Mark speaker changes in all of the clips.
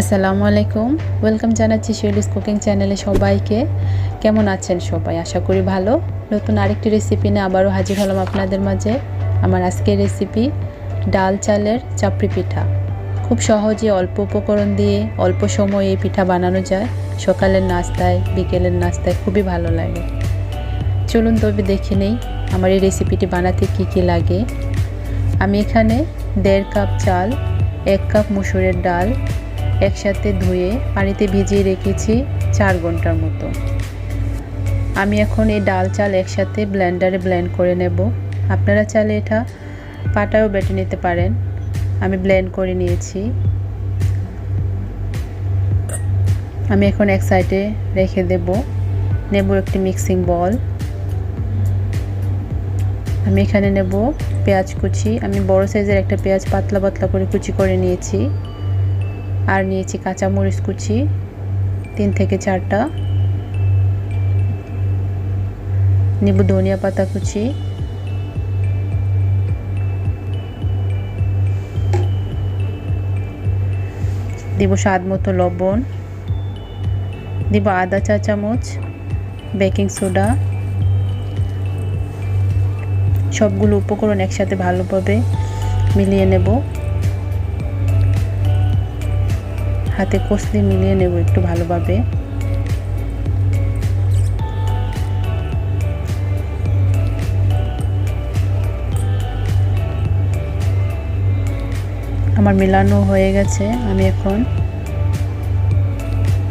Speaker 1: আসসালামু আলাইকুম। ওয়েলকাম জানাচ্ছি শিউলিস কুকিং চ্যানেলে সবাইকে। কেমন আছেন সবাই? আশা করি ভালো। নতুন আরেকটি রেসিপি নিয়ে আবারও হাজির হলাম আপনাদের মাঝে। আমার আজকের রেসিপি ডাল চালের চাপড়ি পিঠা। খুব সহজে অল্প উপকরণ দিয়ে অল্প সময়ে এই পিঠা বানানো যায়। সকালের নাস্তায়, বিকেলের নাস্তায় খুবই ভালো লাগে। চলুন তবে দেখে নেই আমার এই রেসিপিটি বানাতে কি কি লাগে। আমি এখানে দেড় কাপ চাল, এক কাপ মুসুরের ডাল একসাথে ধুয়ে পানিতে ভিজিয়ে রেখেছি চার ঘণ্টার মতো। আমি এখন এই ডাল চাল একসাথে ব্লেন্ডারে ব্লেন্ড করে নেব। আপনারা চালে এটা পাটাও বেটে নিতে পারেন। আমি ব্লেন্ড করে নিয়েছি। আমি এখন এক সাইডে রেখে দেব। নেব একটি মিক্সিং বল। আমি এখানে নেব পেঁয়াজ কুচি। আমি বড় সাইজের একটা পেঁয়াজ পাতলা পাতলা করে কুচি করে নিয়েছি। আর নিয়েছি কাঁচামরিচ কুচি, তিন থেকে চারটা। নেব ধনিয়া পাতা কুচি। দিব স্বাদ মতো লবণ। দিব আদা চা চামচ, বেকিং সোডা। সবগুলো উপকরণ একসাথে ভালোভাবে মিলিয়ে নেব। হাতে কষলে মিলিয়ে নেব একটু ভালোভাবে। আমার মেলানো হয়ে গেছে, আমি এখন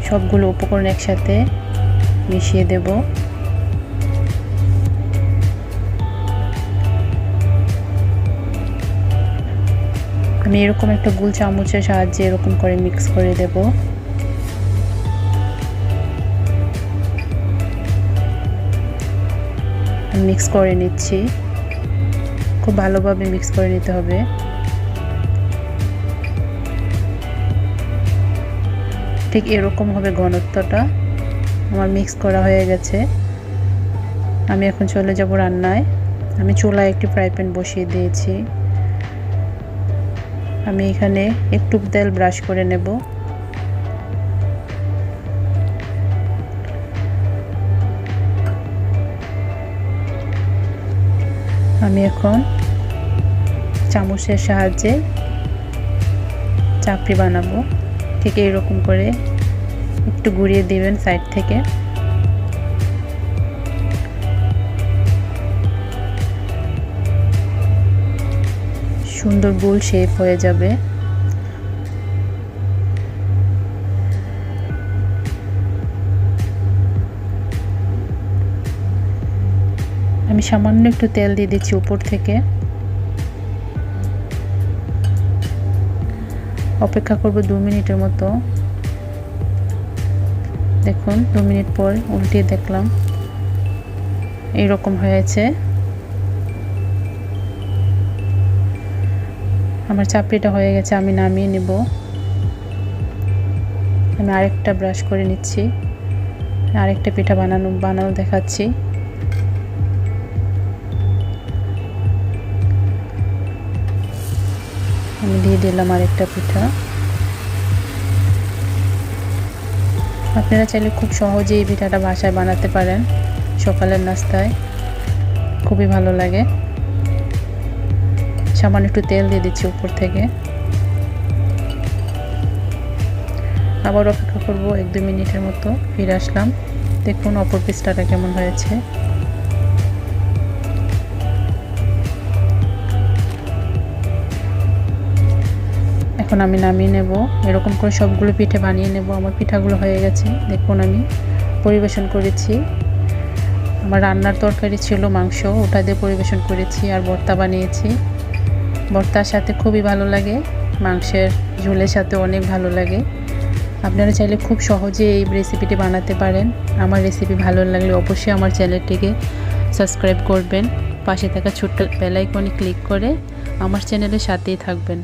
Speaker 1: সবগুলো উপকরণ একসাথে মিশিয়ে দেব। আমি এরকম একটা গুল চামচের সাহায্যে এরকম করে মিক্স করে দেব। মিক্স করে নিচ্ছি। খুব ভালোভাবে মিক্স করে নিতে হবে। ঠিক এরকম হবে ঘনত্বটা। আমার মিক্স করা হয়ে গেছে। আমি এখন চলে যাব রান্নায়। আমি চুলায় একটি ফ্রাই প্যান বসিয়ে দিয়েছি। আমি এখানে একটু তেল ব্রাশ করে নেব। আমি এখন চামচের সাহায্যে চাপড়ি বানাবো। ঠিক এইরকম করে একটু ঘুরিয়ে দিবেন সাইড থেকে। সুন্দর গোল শেপ হয়ে যাবে। আমি সামান্য একটু তেল দিয়ে দিচ্ছি উপর থেকে। অপেক্ষা করব দু মিনিটের মতো। দেখুন, দু মিনিট পর উল্টিয়ে দেখলাম। এইরকম হয়েছে। আমার চাপড়িটা হয়ে গেছে, আমি নামিয়ে নেব। আমি আরেকটা ব্রাশ করে নিচ্ছি। আরেকটা পিঠা বানানো বানানো দেখাচ্ছি। আমি দিয়ে দিলাম আরেকটা পিঠা। আপনারা চাইলে খুব সহজেই এই পিঠাটা বাসায় বানাতে পারেন সকালের নাস্তায়। খুবই ভালো লাগে। সামান্য একটু তেল দিয়ে দিচ্ছি উপর থেকে। আবার অপেক্ষা করব এক দু মিনিটের মতো ফিরে আসলাম। দেখুন অপর পিসটাটা কেমন হয়েছে। এখন আমি নামিয়ে নেব। এরকম করে সবগুলো পিঠে বানিয়ে নেব। আমার পিঠাগুলো হয়ে গেছে। দেখুন আমি পরিবেশন করেছি। আমার রান্নার তরকারি ছিল মাংস, ওটা দিয়ে পরিবেশন করেছি আর ভর্তা বানিয়েছি। ভর্তার সাথে খুবই ভালো লাগে, মাংসের ঝোলের সাথে অনেক ভালো লাগে। আপনারা চাইলে খুব সহজে এই রেসিপিটি বানাতে পারেন। আমার রেসিপি ভালো লাগলে অবশ্যই আমার চ্যানেলটিকে সাবস্ক্রাইব করবেন। পাশে থাকা ছোট্ট বেলাইকনে ক্লিক করে আমার চ্যানেলের সাথেই থাকবেন।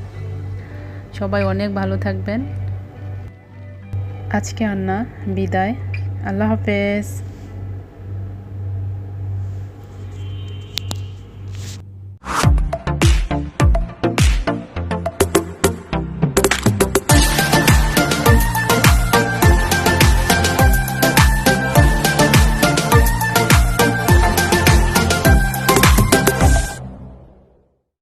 Speaker 1: সবাই অনেক ভালো থাকবেন। আজকে আন্না বিদায়। আল্লাহ হাফেজ।